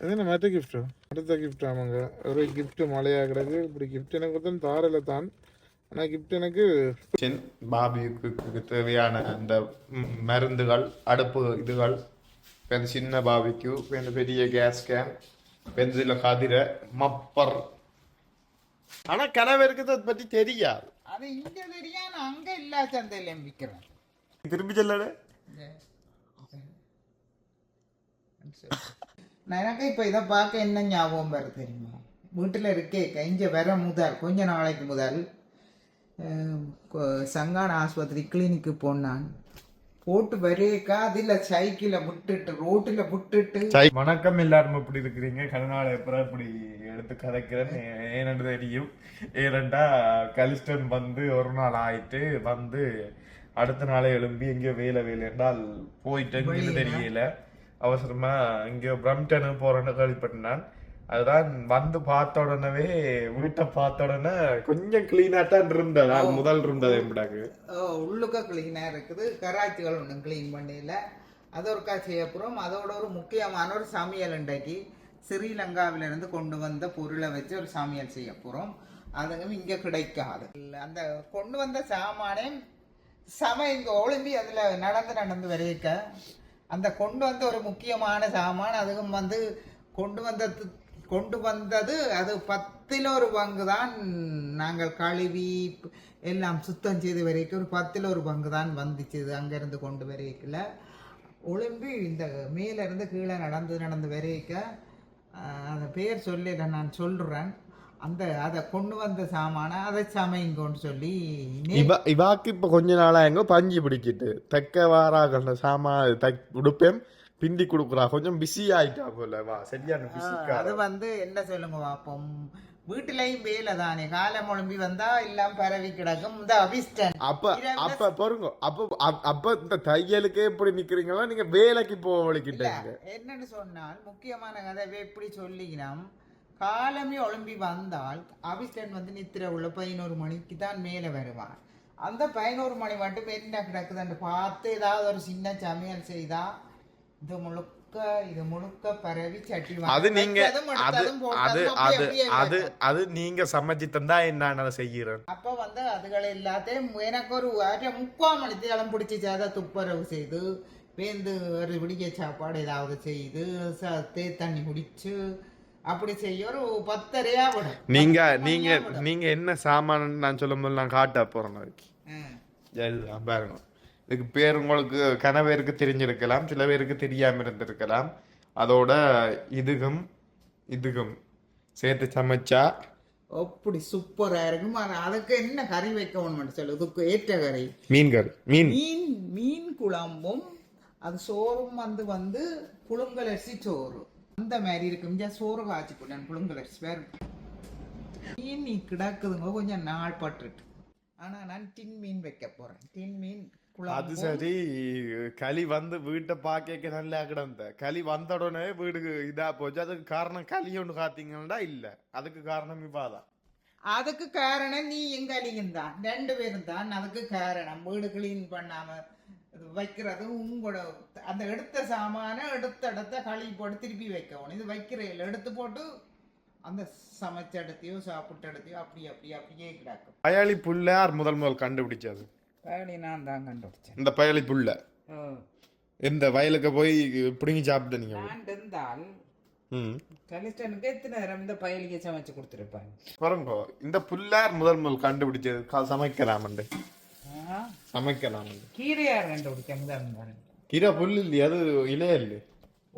என்ன மற்ற கிஃப்ட்டு அடுத்த கிஃப்ட் ஆமாங்க ஒரு gift மழையாக கிடக்கு. இப்படி gift எனக்கு தான் தாரில் தான். ஆனால் gift எனக்கு பாபிக்கு தேவையான அந்த மருந்துகள் அடுப்பு இதுகள் இப்ப இந்த சின்ன பாபிக்கு இந்த பெரிய கேஸ் கேன் பென்சில கதிர மப்பர். ஆனா கணவருக்கு அதை பத்தி தெரியாது. அது இங்க தெரியா நான் அங்க இல்லா சந்தையில விற்கிறேன் திரும்பி சொல்லல நான் எனக்கு இப்ப இதை பார்க்க என்ன ஞாபகம் வருது தெரியுமா? வீட்டுல இருக்கே இங்க வர முதல் கொஞ்ச நாளைக்கு முதல் சங்கான ஆஸ்பத்திரி கிளினிக்கு போனான். போட்டு வரேக்கா அதில் சைக்கிளை விட்டுட்டு ரோட்டில் விட்டுட்டு. வணக்கம் எல்லாரும் எப்படி இருக்கிறீங்க? கருநாள் எப்பறம் இப்படி எடுத்து கதைக்கிறேன் ஏனென்று தெரியும். ஏனெண்டா கலிஸ்டன் வந்து ஒரு நாள் ஆயிட்டு வந்து அடுத்த நாளே எழும்பி எங்கேயோ வேலை வேலை என்றால் போயிட்டு எங்கேயும் தெரியல. அவசரமா எங்கேயோ பிரம்டனு போறேன்னு கேள்விப்பட்டேன் அதுதான் வந்து பார்த்த உடனே வீட்டை பார்த்த உடனே கொஞ்சம் கிளீனா தான் இருந்தது. அது முதல் இருந்தது எம்பிடாக்கு. உள்ளுக்க கிளீனாக இருக்குது. கராச்சிகள் ஒன்றும் க்ளீன் பண்ணல. அது ஒருக்கா செய்யப்புறம் அதோட ஒரு முக்கியமான ஒரு சமையல் இன்றைக்கு ஸ்ரீலங்காவிலிருந்து கொண்டு வந்த பொருளை வச்சு ஒரு சமையல் செய்ய போகிறோம் அதுவும் இங்கே கிடைக்காது. அந்த கொண்டு வந்த சாமானே சம இங்கே ஒளிம்பி அதில் நடந்து நடந்து வரைக்க அந்த கொண்டு வந்த ஒரு முக்கியமான சாமான் அதுவும் வந்து கொண்டு வந்தது கொண்டு வந்தது அது பத்தில் ஒரு பங்கு தான் நாங்கள் கழுவி எல்லாம் சுத்தம் செய்து வரைக்கும் ஒரு பத்தில் ஒரு பங்கு தான் வந்துச்சு அங்கேருந்து கொண்டு வரைக்கல. ஒளிம்பி இந்த மேலேருந்து கீழே நடந்து நடந்து வரைக்க அந்த பேர் சொல்லல நான் சொல்கிறேன் அந்த அதை கொண்டு வந்த சாமானை அதை சமைங்கன்னு சொல்லி இவ இவாக்கு இப்ப கொஞ்ச நாளா எங்க பஞ்சு பிடிக்கிட்டு. தெக்க வாராக சாமா தைக் உடுப்பேன் பிண்டி கொடுக்குறா. கொஞ்சம் பிஸி ஆயிட்டா போல வா சரியான பிஸி அது வந்து என்ன சொல்லுங்க பாப்போம். வீட்டிலையும் வேலை தானே. காலம் முழும்பி வந்தா எல்லாம் பரவி கிடக்கும். இந்த அபிஸ்டன் அப்ப அப்ப பொறுங்க. அப்ப அப்- அப்ப இந்த தையலுக்கே எப்படி நிக்கிறீங்களா? நீங்க வேலைக்கு போக வலிக்கிட்டீங்க. என்னன்னு சொன்னால் முக்கியமான கதை எப்படி சொல்லிக்கிறோம் காலமே ஒழும்பி வந்தால் அபிஸ்டன் வந்து நித்திர உள்ள பதினோரு மணிக்கு தான் மேலே வருவான் அந்த பதினோரு மணி மட்டும் என்ன கிடக்குதுன்னு பார்த்து ஏதாவது ஒரு சின்ன சமையல் செய்தா இது முழுக்க இது முழுக்க பரவி சட்டி. அது நீங்க அது அது அது அது. அது நீங்க சமைச்சு தந்தா என்ன நான் செய்யறேன் அப்ப வந்து அதுகள் எல்லாத்தையும் எனக்கு ஒரு அரை முக்கால் மணி தேலம் பிடிச்சி அதை துப்புரவு செய்து வேந்து ஒரு விடிய சாப்பாடு ஏதாவது செய்து தே தண்ணி குடிச்சு அப்படி செய்ய ஒரு பத்தரையா விடும். நீங்க நீங்க. நீங்க என்ன சாமான் நான் சொல்லும்போது நான் காட்ட போறேன் நாளைக்கு. பாருங்க. இதுக்கு பேர் உங்களுக்கு கணவருக்கு தெரிஞ்சிருக்கலாம் சில பேருக்கு தெரியாம இருந்திருக்கலாம். அதோட இதுகும் இதுகும். சேர்த்து சமைச்சா? அப்படி சூப்பரா இருக்கும். அதுக்கு என்ன கறி வைக்கணும்னு சொல்லு. இதுக்கு ஏற்ற கறி. மீன் கறி மீன். மீன் மீன் குழம்பும் அது சோறும் வந்து வந்து புழுங்கலரிசி சோறு. அந்த மாதிரி இருக்கும். சோறு காய்ச்சி போட்டேன் புழுங்கலரிசி வேறு மீன் நீ கிடக்குதுங்க கொஞ்சம் நாள் பட்டுட்டு ஆனா நான் டின் மீன் வைக்க போறேன். டின் மீன் அது சரி. களி வந்து வீட்டை பார்க்க நல்லா கிடந்த. களி வந்த உடனே வீடுக்கு இதா போச்சு. அதுக்கு காரணம் களி ஒன்று காத்தீங்கன்னா இல்ல. அதுக்கு காரணம் இவாதான் அதுக்கு காரணம் நீ எங்க அழியும் தான். ரெண்டு பேரும் தான். அதுக்கு காரணம். வீடு கிளீன் பண்ணாம இது வைக்கிறது உங்களோட அந்த எடுத்த சாமான எடுத்த இடத்த களி போட்டு திருப்பி வைக்கணும் இது வைக்கிறதில்ல எடுத்து போட்டு அந்த சமைச்ச இடத்தையோ சாப்பிட்ட இடத்தையோ அப்படி அப்படி அப்படியே கிடக்கும். பயலி புல்ல யார் முதல் முதல் கண்டுபிடிச்சது? அப்படி நான் தான் கண்டுபிடிச்சேன். இந்த பயலி புல்ல. இந்த வயலுக்கு போய் பிடுங்கி சாப்பிட்டு நீங்க நான் இருந்தால் ம். கலிஸ்டனுக்கு எத்தனை நேரம் இந்த பயலியை சமைச்சு கொடுத்துருப்பாங்க பாருங்க இந்த புல்லார் முதல் முதல் கண்டுபிடிச்சது? க- சமைக்கலாமண்டு கீரையார் கண்டுபிடிக்க முதல் கீரை புல் இல்லையா அது இலைய இல்லை.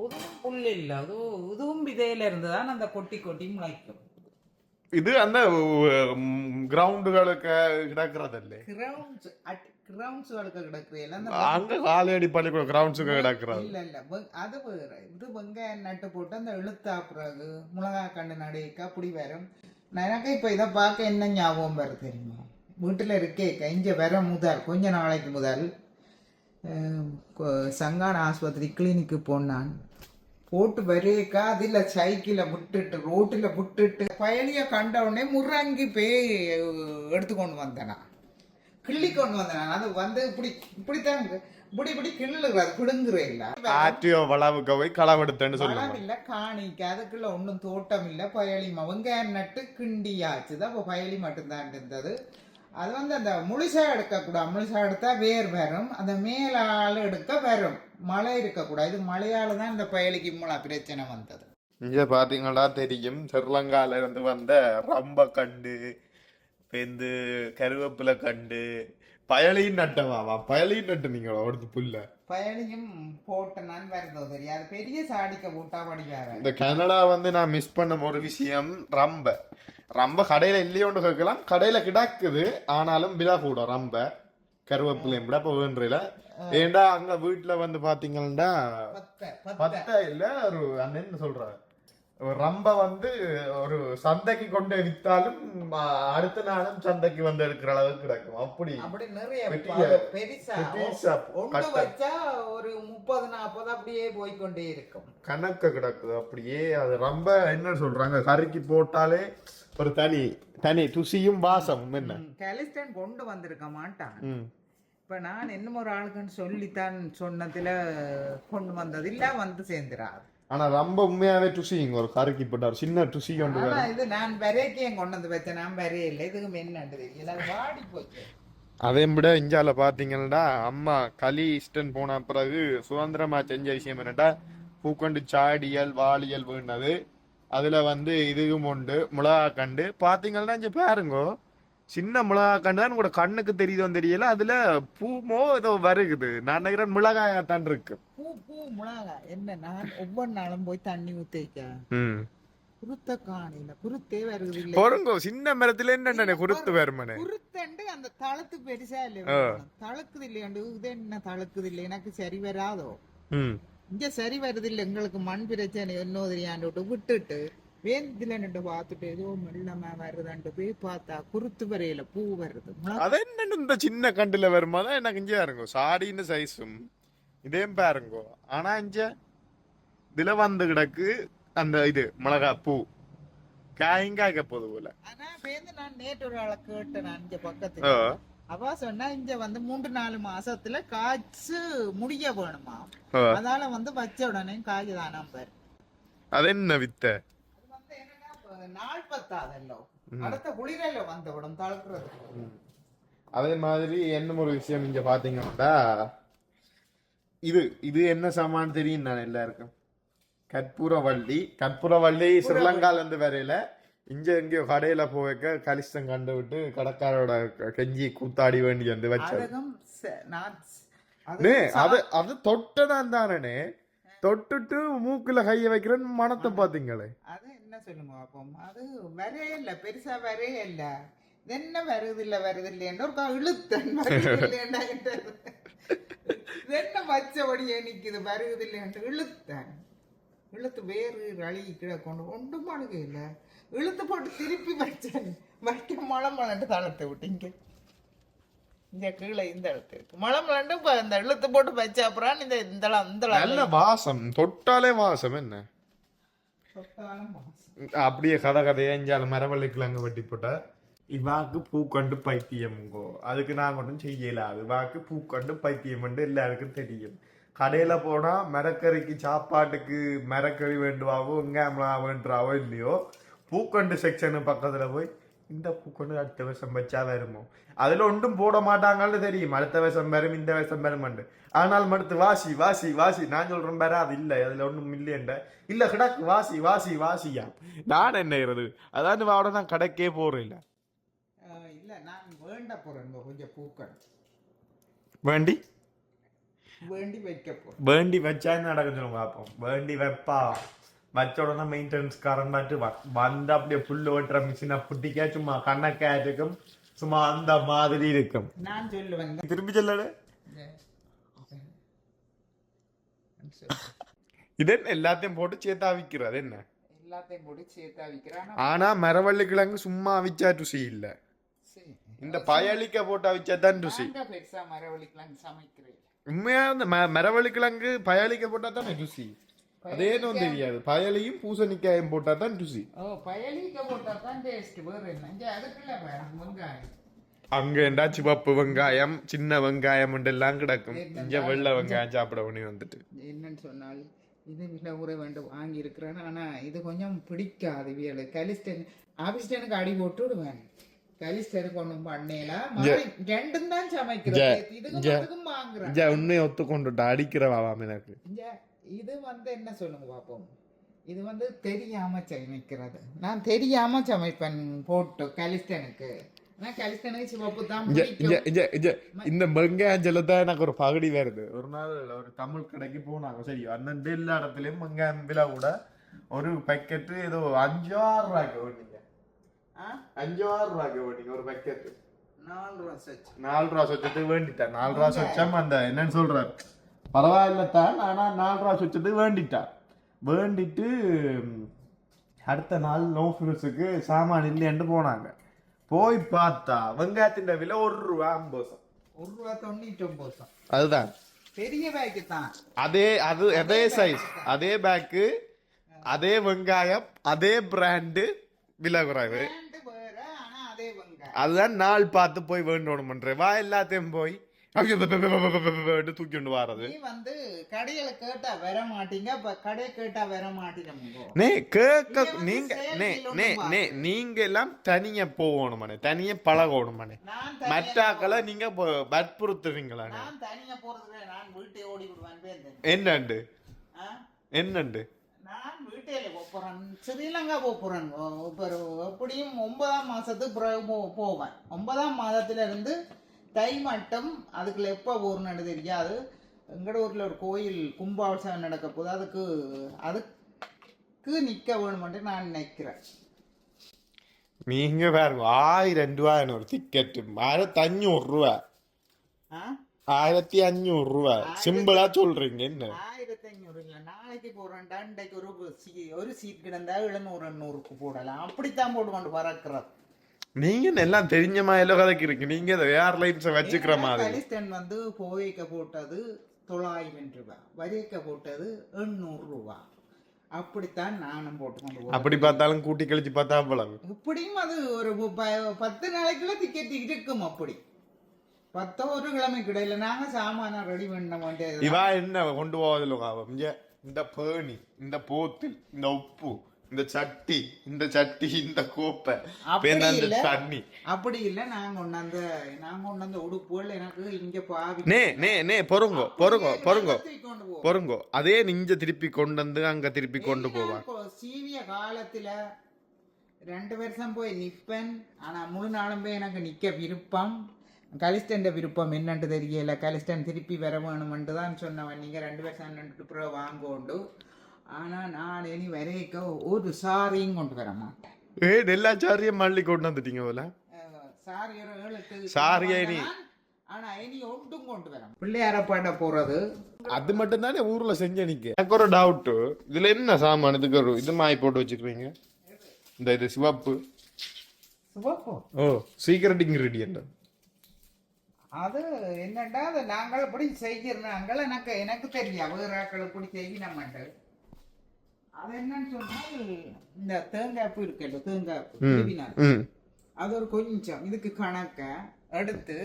உதுவும் புல் இல்லை அது உதுவும் விதையில இருந்து தான் அந்த கொட்டி கொட்டி முளைக்கும். இது அந்த கிரவுண்டுகளுக்கு கிடக்குறதில்லை. கிரவுண்ட்ஸ் கிரவுண்ட்ஸ்களுக்கு கிடக்குறீல்ல அந்த அங்க காலையடி பள்ளிக்கூட கிரவுண்ட்ஸுக்கு கிடக்குறது. இல்ல இல்ல அது வேற. இது வெங்காயம் நட்டு போட்டு அந்த இழுத்தா பிறகு மிளகா கண்டு நடுக்க அப்படி வரும் எனக்கு இப்ப இதை பார்க்க என்ன ஞாபகம் வருது தெரியுமா? வீட்டுல இருக்கே இங்க வர முதல் கொஞ்ச நாளைக்கு முதல் சங்கான ஆஸ்பத்திரி கிளினிக்கு போனான். போட்டு வரேக்கா அதில் சைக்கிளை விட்டுட்டு ரோட்டில் விட்டுட்டு பயணியை கண்ட உடனே முறங்கி போய் எடுத்து கொண்டு வந்தேனா. கிள்ளி கொண்டு வந்தேன். அது வந்து இப்படி இப்படித்தான் இப்படி இப்படி கிள்ளுறது பிடுங்குறே இல்ல. ஆற்றியோ வளவுக்கு போய் களவெடுத்தேன்னு சொல்லுவாங்க. இல்ல காணிக்க. அதுக்குள்ள ஒண்ணும் தோட்டம் இல்ல. பயலி வெங்காயம் நட்டு கிண்டியாச்சுதான் அப்ப பயலி மட்டும்தான் இருந்தது. அது வந்து அந்த முழுசா எடுக்கக்கூடாது. முழுசா எடுத்தா வேர் வரும். அந்த மேலால எடுக்க வரும். மழை இருக்கக்கூடாது. இது மழையால தான் இந்த பயலிக்கு இவ்வளோ பிரச்சனை வந்தது. இங்க பாத்தீங்களா தெரியும். ஸ்ரீலங்கால இருந்து வந்த ரம்ப கண்டு பேந்து கருவேப்பிலை கண்டு பயலையும் நட்டவாவா பயலையும் நட்டு நீங்களா? ஒடுத்து புல்ல. பயலியும் போட்ட நான் வருதோ தெரியாது. பெரிய சாடிக்க போட்டா படி வேற இந்த கனடா வந்து நான் மிஸ் பண்ண ஒரு விஷயம் ரம்ப. ரம்ப கடையில இல்லையோன்னு கேட்கலாம். கடையில கிடக்குது. ஆனாலும் விலை கூட ரம்ப. கருவேப்பிலையும் விட இப்போ வேண்டுல ஏண்டா அங்க வீட்டுல வந்து பாத்தீங்கன்னா பத்த இல்ல ஒரு அண்ணன் சொல்றாரு. ரம்ப வந்து ஒரு சந்தைக்கு கொண்டு வித்தாலும் அடுத்த நாளும் சந்தைக்கு வந்து எடுக்கிற அளவுக்கு கிடக்கும். அப்படி. அப்படி நிறைய பெரிய- பெருசா முப்பது நாற்பது அப்படியே போய்க்கொண்டே இருக்கும். கணக்க கிடக்குது அப்படியே அது ரொம்ப என்ன சொல்றாங்க கறிக்கு போட்டாலே ஒரு தனி தனி ருசியும் வாசமும் என்ன? கலிஸ்டன் கொண்டு வந்திருக்க மாட்டான். இப்ப நான் இன்னும் ஒரு ஆளுக்குன்னு சொல்லித்தான் சொன்னதுல கொண்டு வந்தது இல்ல வந்து சேர்ந்துறாரு. ஆனா ரொம்ப உண்மையாவே ருசிங்க ஒரு கறிக்கு போட்டார். சின்ன ருசி கொண்டு இது நான் வரைக்கே கொண்டு வந்து வச்சேன் நான் வரையே இல்லை இதுக்கு தெரியல அது வாடி போச்சு. அதே விட இந்தியாவில் பார்த்தீங்கன்னா அம்மா களி இஷ்டன் போன பிறகு சுதந்திரமா செஞ்ச விஷயம் என்னட்டா பூக்கொண்டு சாடியல் வாளியல் வீணது அதுல வந்து இதுவும் உண்டு மிளகா கண்டு. பார்த்தீங்கன்னா இங்க பாருங்கோ சின்ன மிளகா கண்டு தான் உங்களோட கண்ணுக்கு தெரியுதோ தெரியல அதுல பூமோ ஏதோ வருகுது. நான் நினைக்கிறேன் மிளகாயா தான் இருக்கு. பூ பூ மிளகா என்ன நான் ஒவ்வொரு நாளும் போய் தண்ணி ஊத்திக்க ம். குருத்த காணில குருத்தே வருது இல்ல. பொறுங்கோ சின்ன மரத்துல என்ன குருத்து வருமனே குருத்தண்டு அந்த தளத்து பெருசா இல்ல. தளக்குது இல்லையாண்டு இது என்ன தளக்குது இல்லை எனக்கு சரி வராதோ? இங்க சரி வருது இல்ல எங்களுக்கு மண் பிரச்சனை என்ன தெரியாண்டு விட்டு விட்டுட்டு வேந்தில நின்று பார்த்துட்டு ஏதோ மெல்லமா வருதான்ட்டு போய் பார்த்தா குருத்து வரையில பூ வருது அது என்னன்னு இந்த சின்ன கண்டுல வருமா? தான் எனக்கு இங்கே பாருங்க சாடின்னு சைஸும் இதே பாருங்கோ. ஆனா இங்க இதுல வந்து கிடக்கு அந்த இது மிளகா பூ காயும் காய்க்க போகுது போல. ஆனா நான் நேற்று ஒரு ஆளை கேட்டேன் நான் இங்க பக்கத்துல. அவ சொன்னா இங்க வந்து மூன்று நாலு மாசத்துல காய்ச்சு முடிய வேணுமா? ஆ. அதால வந்து வச்ச உடனே காய்தான் நம்பர் அது என்ன வித்த? நாள் பத்தாதல்லோ. அடுத்த குளிரையில வந்த உடனே தளர்க்குறது அதே மாதிரி என்ன ஒரு விஷயம் இங்க பாத்தீங்கன்னா இது இது என்ன சாமான் தெரியும் நான் எல்லாருக்கும்? கற்பூரவள்ளி. கற்பூரவள்ளி ஸ்ரீலங்கால இருந்து வரையில இங்க எங்கேயோ கடையில போக கலிஷ்டம் கண்டு விட்டு கடைக்காரோட கெஞ்சி கூத்தாடி வேண்டி வந்து வச்சது. அதுக்கும் ச- நான் ஸ்- நே அதுக்கும் அது அது தொட்டதான் தானே தொட்டுட்டு மூக்குல கைய வைக்கிறேன் மனத்தை பாத்தீங்களே? அது என்ன சொல்லுங்க பாப்போம்? அது வரே இல்ல பெருசா வரே இல்ல. இது என்ன வருது இல்ல வருது இல்லையன்ற ஒரு இழுத்தன் என்ன வச்சபடியே நிக்குது வருது இல்லையன்று இழுத்தன். இழுத்து வேறு ரளி கீழே கொண்டு ஒன்றும் அழுக இல்ல. இழுத்து போட்டு திருப்பி வச்சேன். வைக்க மழை மலண்டு தளர்த்து விட்டீங்க இந்த கீழே இந்த இடத்து இருக்கு. மழை மலண்டு இப்ப இந்த இழுத்து போட்டு வச்ச அப்புறம் இந்த இந்த இந்த நல்ல வாசம். தொட்டாலே வாசம். என்ன. அப்படியே கதை கதையா இஞ்சால மரவள்ளிக்குள்ள அங்க வெட்டி போட்ட இவாக்கு பூக்கண்டு பைத்தியம்ங்கோ அதுக்கு நான் ஒன்றும் செய்யல அது வாக்கு பூக்கண்டு பைத்தியம் எல்லாருக்கும் தெரியும். கடையில போனா மரக்கறிக்கு சாப்பாட்டுக்கு மரக்கறி வேண்டுவாவோ வெங்காயம்லா வேண்டுறாவோ இல்லையோ பூக்கண்டு செக்ஷனு பக்கத்துல போய் இந்த பூக்கண்டு அடுத்த வருஷம் வச்சா வருமோ? அதுல ஒன்றும் போட மாட்டாங்கன்னு தெரியும். அடுத்த வருஷம் வரும் இந்த வருஷம் வருமண்டு ஆனால் மடுத்து வாசி வாசி வாசி. நான் சொல்றேன் பாரு அது இல்லை. அதுல ஒன்றும் இல்லையண்ட இல்ல கிடக்கு. வாசி வாசி வாசியா? நான் என்னங்கிறது அதான் வாட நான் கடைக்கே போறேன் இல்ல. இல்ல நான் வேண்ட இங்க கொஞ்சம் பூக்கள் வேண்டி? வேண்டி வைக்க போறேன் வேண்டி வச்சா என்ன நடக்கும் சொல்லுங்க பார்ப்போம் வேண்டி வைப்பா வச்ச உடனே மெயின்டெனன்ஸ் காரன்பாட்டு வந்து அப்படியே புல்லு ஓட்டுற மிஷினை புட்டிக்கா சும்மா கண்ணக்கா இருக்கும் சும்மா அந்த மாதிரி இருக்கும் நான் சொல்லுவேன் திரும்பி சொல்லடு இது என்ன எல்லாத்தையும் போட்டு சேத்தா விக்கிறது என்ன எல்லாத்தையும் போட்டு சேர்த்தா விற்கிறான் ஆனா மரவள்ளி கிழங்கு சும்மா அவிச்சா ருசி இல்ல இந்த பயலிக்க போட்டு அவிச்சா தான் ருசி பெருசா மரவழிக்கலாம் சமைக்கிறேன் உண்மையா இந்த ம- மரவள்ளி கிழங்கு பயலிக்க போட்டா தான் ருசி அதே ஒன்றும் தெரியாது. பயலையும் பூசணிக்காயும் போட்டா தான் ருசி ஓ பயலிக்க போட்டா தான் டேஸ்ட் வேறு என்ன? அதுக்குள்ள வெங்காயம். அங்க என்ன சிவப்பு வெங்காயம் சின்ன வெங்காயம் எல்லாம் கிடக்கும். இங்க வெள்ளை வெங்காயம் சாப்பிட பண்ணி வந்துட்டு. என்னன்னு சொன்னால் இது விலை உரை வேண்டும் வாங்கி இருக்கிறேன் ஆனா இது கொஞ்சம் பிடிக்காது வியல். கலிஸ்டன் ஆபிஸ்டனுக்கு அடி போட்டு விடுவேன். தான் உண்மையை ஒத்துக்கொண்டுட்டா அடிக்கிறவாம் எனக்கு இங்க இது வந்து என்ன சொல்லுங்க பாப்போம். இது வந்து தெரியாம சமைக்கிறது. நான் தெரியாம சமைப்பேன் போட்டு கலிஸ்டனுக்கு. தான் இந்த வெங்காயம் சொல்லத்தான் எனக்கு ஒரு பகுடி வருது. ஒரு நாள் ஒரு தமிழ் கடைக்கு போனாங்க. சரி அண்ணன் எல்லா இடத்துலயும் வெங்காயம் விலை கூட ஒரு பேக்கெட்டு ஏதோ அஞ்சு ஆறு ரூபாய்க்கு அஞ்சு ஆறு ரூபாய்க்கு வேண்டிங்க ஒரு பேக்கெட்டு நாலு ரூபா சொச்சத்துக்கு வேண்டிட்டான் நாலு ரூபா சொச்சம் அந்த என்னன்னு சொல்றாரு பரவாயில்ல தான் ஆனா நாலு ரூபா சொச்சத்துக்கு வேண்டிட்டான் வேண்டிட்டு அடுத்த நாள் நோ ஃபியூஸுக்கு சாமான் இல்லைன்னு போனாங்க போய் பார்த்தா வெங்காயத்தின் விலை ஒரு ரூபா ஐம்பது. ஒரு ரூபா தொண்ணூற்றி ஒன்பது தான் அதுதான் பெரிய பேக்கு தான் அதே அது அதே சைஸ் அதே பேக்கு அதே வெங்காயம் அதே பிராண்டு விலை குறைவு. அதுதான் நாள் பார்த்து போய் வேண்டணும்ன்றேன் வா எல்லாத்தையும் போய் தூக்கி கொண்டு வாரது. நீ வந்து கடையில கேட்டா வர மாட்டீங்க இப்ப கடையை கேட்டா வர மாட்டீங்க நே கேட்க நீங்க நே நே நே நீங்க எல்லாம் தனியா பழகணுமானே. நான் தனியா மற்றாக்களை நீங்க வற்புறுத்துறீங்களா நான் தனியா போறது நான் வீட்டை ஓடி விடுவேன் பேருந்து. என்னண்டு? என்னண்டு? நான் வீட்டையில போறேன். ஸ்ரீலங்கா போறேன். இப்போ எப்படியும் ஒன்பதாம் மாசத்துக்கு பிறகு போவேன். ஒன்பதாம் மாதத்துல இருந்து தை மட்டும் அதுக்குள்ள எப்போ போறேன்னு தெரியாது. எங்கட ஊர்ல ஒரு கோயில் கும்பாபிஷேகம் நடக்க போது அதுக்கு அதுக்கு நிக்க வேணுமென்று நான் நினைக்கிறேன். நீங்க பாருங்க ஆயிரம் ரூபாய் ஒரு டிக்கெட்டு ஆயிரத்தி அஞ்சூறு ரூபா. ஆ? ஆயிரத்தி அஞ்சூறு ரூபா சிம்பிளா சொல்றீங்க என்ன ஆயிரத்தி ஐநூறு இல்லை நாளைக்கு போறேன்டா இன்றைக்கு ஒரு ஒரு சீட் கிடந்தா எழுநூறு எண்ணூறுக்கு போடலாம் அப்படித்தான் போட்டு கொண்டு பறக்கிறது நீங்க எல்லாம் தெரிஞ்ச மாதிரி கதைக்கிறீங்க நீங்க இதை ஏர்லைன்ஸை வச்சுக்கிற மாதிரி கலிஸ்டன் வந்து போய்க்க போட்டது தொள்ளாயிரம் ரூபாய் வரிக்க போட்டது எண்ணூறு ரூபாய் அப்படித்தான் நானும் போட்டு அப்படி பார்த்தாலும் கூட்டி கழிச்சு பார்த்தா அவ்வளவு இப்படியும் அது ஒரு பத்து நாளைக்குள்ள டிக்கெட் இருக்கும் அப்படி பத்தோ ஒரு கிழமைக்கு இடையில நாங்க சாமான ரெடி பண்ண வேண்டியது இவா என்ன கொண்டு போவதில்ல இங்க இந்த பேணி இந்த போத்தில் இந்த உப்பு இந்த சட்டி இந்த சட்டி இந்த கோப்பை. தண்ணி அப்படி இல்ல நாங்க கொண்டாந்த நாங்க கொண்டாந்த உடுப்புகள் எனக்கு இங்க பாவி நே நே நே பொறுங்கோ பொறுங்கோ பொறுங்கோ. பொறுங்கோ அதே நிஞ்ச திருப்பி கொண்டு வந்து அங்க திருப்பி கொண்டு போவான் நான் கொ- சீவிய காலத்துல ரெண்டு வருஷம் போய் நிப்பேன் ஆனா முழு நாளும் போய் எனக்கு நிக்க விருப்பம் கலிஸ்டன்ட விருப்பம் என்னன்னு தெரியல. கலிஸ்டன் திருப்பி வர வேணுமென்று தான் சொன்னவன். நீங்க ரெண்டு வருஷம் நின்றுட்டு பிறகு வாங்கோண்டு. ஆனா நான் இனி வரைக்க ஒரு சாரியும் கொண்டு வர மாட்டேன். ஏ எல்லா சாரியும் மல்லி கொண்டு வந்துட்டீங்க போல. சாரியை வந்தேன். ஆனா இனி ஒன்றும் கொண்டு வர பிள்ளையாரப்பாட்ட போறது? அது மட்டும் தானே ஊர்ல செஞ்ச நிக்க எனக்கு ஒரு டவுட் இதுல என்ன சாமான்? இதுக்கு ஒரு இது மாய் போட்டு வச்சுக்கிறீங்க இந்த இது சிவப்பு. சிவப்பு? ஓ சீக்கிரட் இன்கிரீடியன்ட் அது என்னண்டா அது நாங்கள் இப்படி செய்கிறாங்கள் எனக்கு எனக்கு தெரியும் வேறு ஆக்கள் இப்படி செய்யணுமெண்டு அது என்னன்னு சொன்னால் இந்த தேங்காய்ப்பு இருக்குல்ல தேங்காய்ப்பு திருவினார் ம். அது ஒரு கொஞ்சம் இதுக்கு கணக்க எடுத்து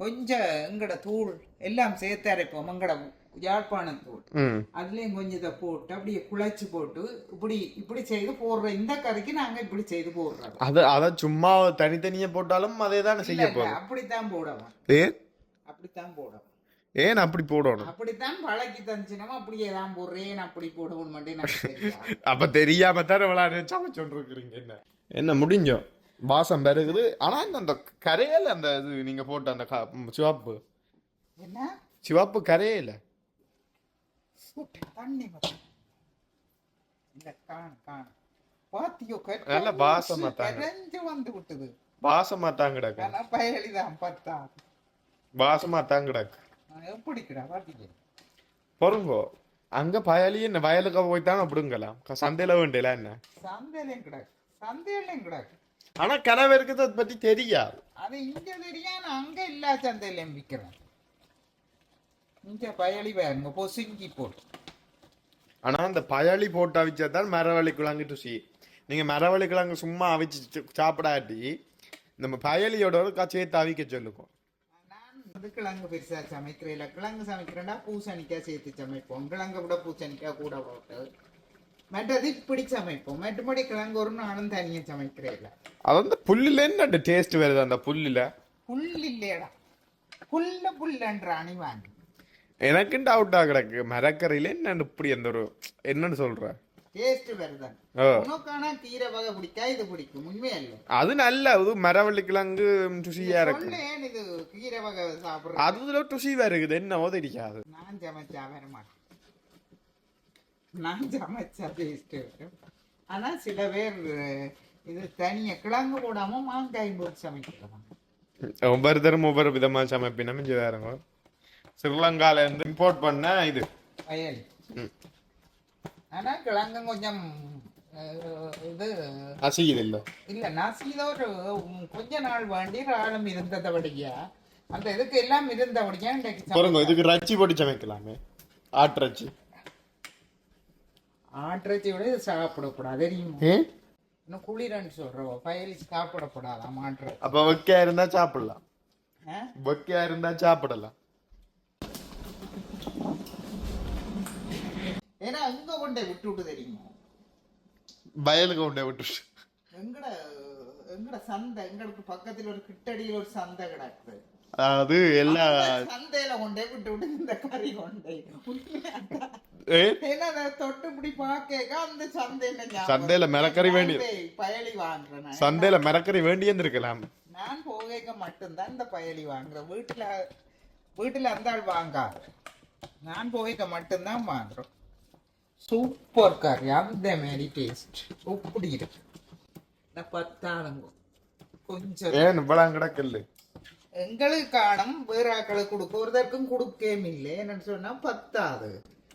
கொஞ்சம் எங்கட தூள் எல்லாம் சேர்த்து அரைப்போம் எங்கட யாழ்ப்பாணம் தூள் ம். அதுலயும் கொஞ்சம் இதை போட்டு அப்படியே குழைச்சு போட்டு இப்படி இப்படி செய்து போடுற இந்த கறிக்கு நாங்க இப்படி செய்து போடுறோம். அது அத சும்மா தனித்தனியா போட்டாலும் அதே தானே செய்ய போறோம் அப்படித்தான் போடவும். ஏன்? அப்படித்தான் போடவும். ஏன் அப்படி போடணும்? அப்படித்தான் பழக்கி தந்துச்சுனமா அப்படியே தான் போடுறேன் அப்படி போடவும். அப்ப தெரியாம தானே விளையாடு சமைச்சோண்டு இருக்கிறீங்க என்ன? என்ன முடிஞ்சோ? வாசம் பெருகுது. ஆனா இந்த அந்த கரையில அந்த இது நீங்க போட்ட அந்த சிவப்பு. என்ன? சிவப்பு கரையில. தண்ணி மட்டும். இல்ல காணு காணு பாத்தியோ நல்ல. கரைஞ்சு வந்து விட்டது. வாசமா தான் கிடக்கு. ஆனா பயலிதான் பத்தா வாசமா தான் கிடக்கு. எப்படி கிடா பாத்திக்க பொறுங்கோ அங்க பயலி என்ன வயலுக்கு போய் தான் அப்படிங்கலாம் சந்தையில வேண்டியல என்ன? சந்தையிலையும் கிடக்கு சந்தையிலையும் கிடக்கு. ஆனா கனவு இருக்குது அதை பத்தி தெரியாது. அது இங்க தெரியாம அங்க இல்லா சந்தையிலையும் விக்கிறேன் இங்க பயலி பாருங்க பொசுங்கி போட்டு ஆனா அந்த பயலி போட்டு அவிச்சா தான் மரவள்ளி கிழங்கு ருசி. நீங்க மரவள்ளி கிழங்கு சும்மா அவிச்சு சாப்பிடாட்டி நம்ம பயலியோட சேர்த்து அவிக்க சொல்லுவோம் வந்து கிழங்கு பெருசா சமைக்கிறேன் கிழங்கு சமைக்கிறேன்னா பூசணிக்காய் சேர்த்து சமைப்போம். கிழங்கு கூட பூசணிக்காய் கூட போட்டு. மற்றது இப்படி சமைப்போம். மற்றபடி கிழங்கு ஒரு நாளும் தனியா சமைக்கிறேன் அது வந்து புல்லுல என்ன டேஸ்ட் வருது அந்த புல்லுல? புல் இல்லையடா. புல்ல புல்லன்ற அணி வாங்கி. எனக்கு டவுட்டா கிடக்கு. மரக்கரையில என்ன இப்படி அந்த ஒரு என்னன்னு சொல்ற? டேஸ்ட். உனக்கான கீரை வகை பிடிக்கா இது பிடிக்கும். உண்மையா இல்லை அது நல்ல அது மரவள்ளி கிழங்கு ருசியா இருக்கு. இது கீரை வகை சாப்பிடுறது. அதுல ருசி வருகுது என்னவோ தெரியாது. நான் சமைச்சா வர மாட்டேன் நான் சமைச்சா டேஸ்ட் வரும் ஆனா சில பேர் இது தனியா கிழங்கு போடாம மாங்காய் போட்டு சமைக்கிறாங்க ஒவ்வொருத்தரும் ஒவ்வொரு விதமா சமைப்பினம் இங்க வேறங்க. ஸ்ரீலங்கால இருந்து இம்போர்ட் பண்ண இது. வயல். ஆனா கிழங்கு கொஞ்சம் இது அசிக்குது இல்ல இல்ல நசீத கொஞ்ச நாள் வேண்டி ஆழம் இருந்ததபடியா அந்த இதுக்கு எல்லாம் இருந்தபடியா பாருங்க இதுக்கு ரச்சி போட்டு சமைக்கலாமே ஆட்டுறச்சி ஆட்டிறச்சி விட இது சாப்பிடக்கூடாது தெரியுமா இன்னும் குளிரன்னு சொல்றோம் பயல் சாப்பிடக்கூடாதாம் ஆட்டுறது அப்ப வெக்கையா இருந்தா சாப்பிடலாம்? வெக்கையா இருந்தா சாப்பிடலாம் ஏன்னா அங்க கொண்டே விட்டு விட்டு தெரியுமா? வயலுக்கு கொண்டே விட்டு எங்கட எங்கட சந்தை எங்களுக்கு பக்கத்துல ஒரு கிட்டடியில் ஒரு சந்தை கிடக்குது அது எல்லா சந்தையில கொண்டே விட்டு விட்டு இந்த கறி கொண்டே. ஏன்னா தொட்டு இப்படி பாக்க அந்த சந்தையில சந்தையில மிளகறி வேண்டியது. சந்தை பயலி வாங்குறேன். சந்தையில மரக்கறி வேண்டி இருந்திருக்கலாம் நான் போகைக்க மட்டும்தான் இந்த பயலி வாங்குறேன் வீட்டுல வீட்டுல அந்த ஆள் வாங்காது நான் போகைக்க மட்டும்தான் வாங்குறோம். சூப்பர் கறி அந்த மாரி டேஸ்ட் இப்படி இருக்கு இந்த பத்தாளுங்க கொஞ்சம் ஏன் இவ்வளவு கிடக்கல எங்களுக்கு காணும் வேற ஆக்களுக்கு கொடுக்க ஒருத்தருக்கும் கொடுக்கவே இல்லை என்னன்னு சொன்னா பத்தாது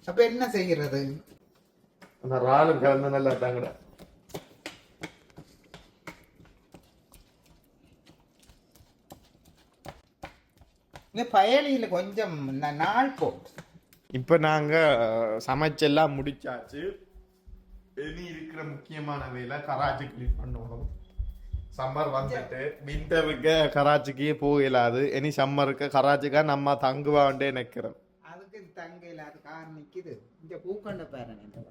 அப்ப என்ன செய்யறது அந்த ராலும் கலந்து நல்லா தாங்கடா இந்த பயலியில கொஞ்சம் ந- நாள் போட்டு இப்ப நாங்க சமைச்செல்லாம் முடிச்சாச்சு. இனி இருக்கிற முக்கியமான வேலை கராச்சி கிளீன் பண்ணணும். சம்மர் வந்துட்டு. விண்டருக்கு கராச்சிக்கே போகலாது இனி சம்மருக்கு கராச்சிக்கா நம்ம தங்குவாண்டே நிக்கிறோம் அதுக்கு தங்கையில் அது கார் நிக்குது. இந்த பூக்கண்ட பாருங்க.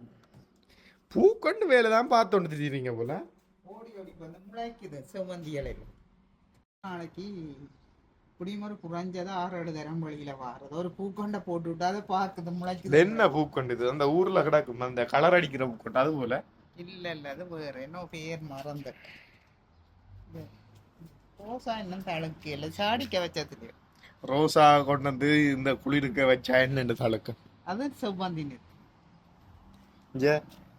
பூக்கொண்டு வேலை தான் பார்த்து திடீரிங்க போல. ஓடி ஓடி வந்து முளைக்குது. செவ்வந்தி இலையில. நாளைக்கு குடிமறு குறைஞ்சது ஆறு ஏழு தரம் வழியில வாரது. ஒரு பூக்கொண்டை போட்டு விட்டு அதை பார்க்குது முளைக்குது. என்ன பூக்கொண்டு இது? அந்த ஊர்ல கிடக்கும் அந்த கலர் அடிக்கிற பூக்கொண்டு அது போல? இல்ல இல்ல அது வேற. என்ன பேர் மறந்து. ரோசா இன்னும் தழுக்கையில சாடிக்க வச்சதுல ரோசா கொண்டு வந்து இந்த குளிருக்க வச்சா என்ன தழுக்கு. அது செவ்வந்தி நிறு இங்க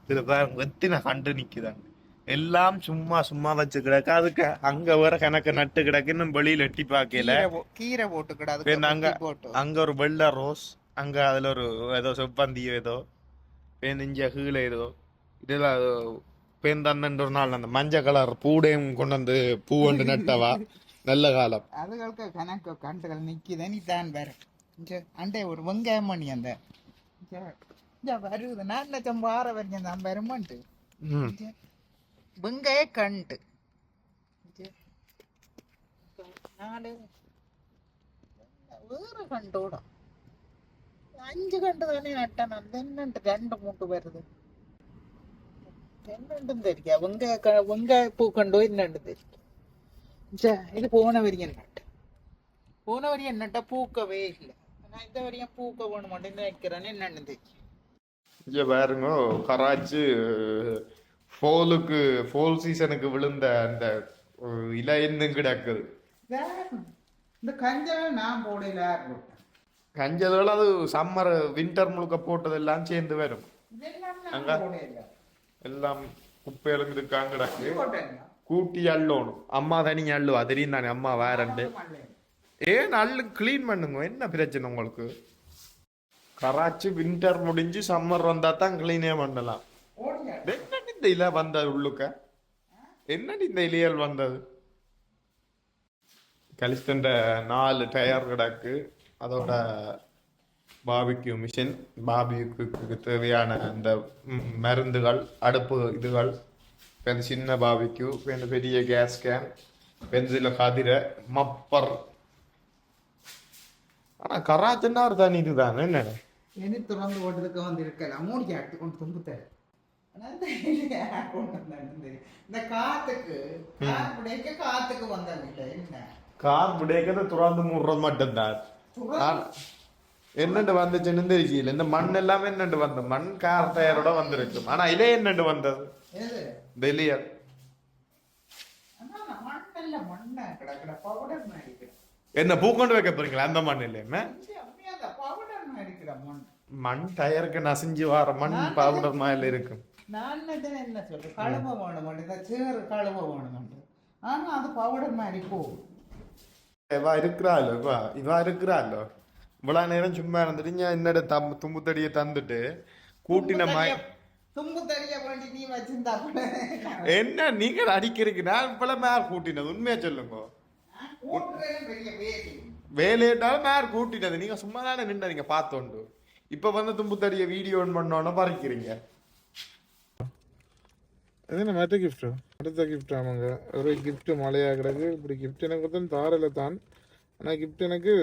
இதுல பாருங்க எத்தனை கண்டு நிக்குதாங்க எல்லாம் சும்மா சும்மா வச்சு கிடக்கு அதுக்கு அங்க வேற கணக்கு நட்டு கிடக்கு. இன்னும் வெளியில எட்டி பார்க்கல. கீரை போ- கீரை போட்டுக்கிடாது பின்ன அங்க போட்டு. அங்க ஒரு வெள்ளை ரோஸ் அங்க அதுல ஒரு ஏதோ செவ்வந்தியோ ஏதோ பேன் இஞ்ச கீழே ஏதோ. இதுல பேன் தன்னன்ற ஒரு நாள் அந்த மஞ்சள் கலர் பூடையும் கொண்டு வந்து பூ ஒன்று நட்டவா? நல்ல காலம். அதுகளுக்கு கணக்கு கண்டுகள் நிக்குது. நீ தான் வேற. அண்டே ஒரு வெங்காயம் பண்ணி அந்த வருது. நான் லட்சம் வார வரைக்கும் தான் வருமான்ட்டு. வெங்காய கண்டு. நாலு. வேற கண்டோட. அஞ்சு கண்டு தானே நட்டேன் அந்த என்னண்டு? ரெண்டு மூட்டு வருது. என்னண்டும் தெரியா? வெங்காய க- வெங்காய பூ கண்டோ என்னண்டு தெரியும் ச்சே, இது போன வரையும் நட்டு போன வரையும் நட்டா? பூக்கவே இல்லை. நான் இந்த வரையும் பூக்க வேணும் மட்டும் நினைக்கிறேன்னு என்னன்னு தெரியும்? இங்க பாருங்க கராச்சி ஃபோலுக்கு ஃபோல் சீசனுக்கு விழுந்த அந்த இலை இன்னும் கிடக்குது. இந்த கஞ்சல் நான் போடல. கஞ்சதோட அது சம்மர் வின்டர் முழுக்க போட்டதெல்லாம் சேர்ந்து வரும். அங்க? எல்லாம் குப்பையிலும் இருக்காங்க கிடக்கு. கூட்டி அள்ளணும். அம்மா தனிங்க அள்ளுவா. தெரியும் தானே அம்மா வேறண்டு ஏன் அள்ளு க்ளீன் பண்ணுங்க. என்ன பிரச்சனை உங்களுக்கு? கராச்சி வின்டர் முடிஞ்சு சம்மர் வந்தா தான் க்ளீனே பண்ணலாம். இந்த இலை வந்தது உள்ளுக்க? என்னடி இந்த இலையல் வந்தது? கலிஸ்டண்ட நாலு டயர் கிடக்கு. அதோட பாபிக்யூ மிஷின் பாபிக்கு தேவையான அந்த மருந்துகள் அடுப்பு இதுகள் இப்போ சின்ன பாபிக்யூ இப்போ பெரிய கேஸ் கேன் பென்சில கதிர மப்பர். ஆனா கராச்சன்னா தான் இதுதான். என்ன இனி திறந்து ஓட்டுறதுக்கு வந்து இருக்கலாம். மூடி அடுத்து கொண்டு தும்புத்தாரு இந்த காத்துக்கு கார் பிடிக்க காத்துக்கு வந்தாங்க என்ன? கார் பிடிக்கிறத துறந்து மூடுறது மட்டும்தான். ஆனா, என்னண்டு வந்துச்சுன்னு தெரியல இந்த மண் எல்லாமே என்னண்டு வந்த மண் கார் டயரோட வந்திருக்கும் ஆனா இதே என்னண்டு வந்தது? வெளிய என்ன பூ கொண்டு வைக்க போறீங்களா? அந்த மண் இல்லையுமே மண். டயருக்கு நசிஞ்சு வர மண் பவுடர் மாதிரி இருக்கும் நான் நினைச்சேன் என்ன சொல்றேன் கழுவ வேணும் இந்த சேறு கழுவ வேணும் ஆனா அது பவுடர் மாதிரி போகும் இவா இருக்கிறாளோ இவா இவா இருக்கிறாளோ இவ்வளவு நேரம் சும்மா இருந்துட்டு ஞா என்னோட தம் தும்பு தடியை தந்துட்டு கூட்டின மாய் தும்பு தெரிய வேண்டி நீ வச்சிருந்தா என்ன நீங்க அடிக்கிறீங்க நான் இப்பல மேர் கூட்டினது உண்மையா சொல்லுங்க வேலையிட்டாலும் மேர் கூட்டினது நீங்க சும்மா தானே நின்றீங்க பார்த்தோண்டு இப்ப வந்து தும்பு தடிய வீடியோ பண்ணோன்னு பறிக்கிறீங்க இது என்ன மற்ற கிஃப்ட்டு அடுத்த கிஃப்ட் ஆமாங்க. ஒரு கிஃப்ட்டு மழையாக கிடக்கு. இப்படி கிஃப்ட் எனக்கு தான் தாரில் தான். ஆனால் கிஃப்ட் எனக்கு